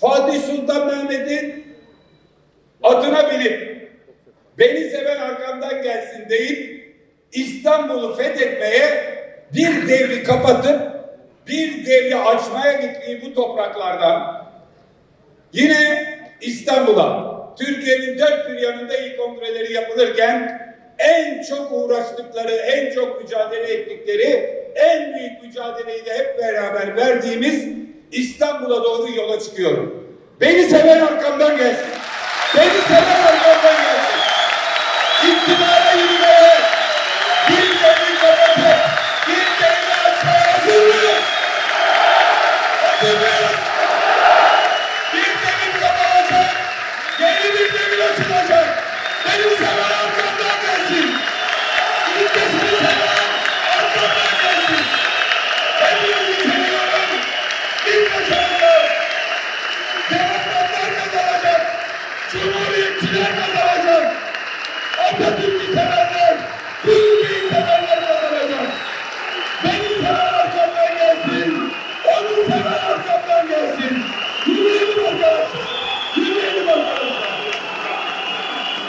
Fatih Sultan Mehmet'in adına binip beni seven arkamdan gelsin deyip İstanbul'u fethetmeye bir devri kapatıp bir devri açmaya gittiği bu topraklardan yine İstanbul'a Türkiye'nin dört bir yanında il kongreleri yapılırken en çok uğraştıkları, en çok mücadele ettikleri, en büyük mücadeleyi de hep beraber verdiğimiz İstanbul'a doğru yola çıkıyorum. Beni seven arkamdan gelsin. Beni seven arkamdan gelsin. İktidara yürümeye, bir devri kapatıp, bir devri açmaya hazır mıyız? Hazır mıyız? Bir devir kapanacak, yeni bir devir açılacak. Beni Thank you.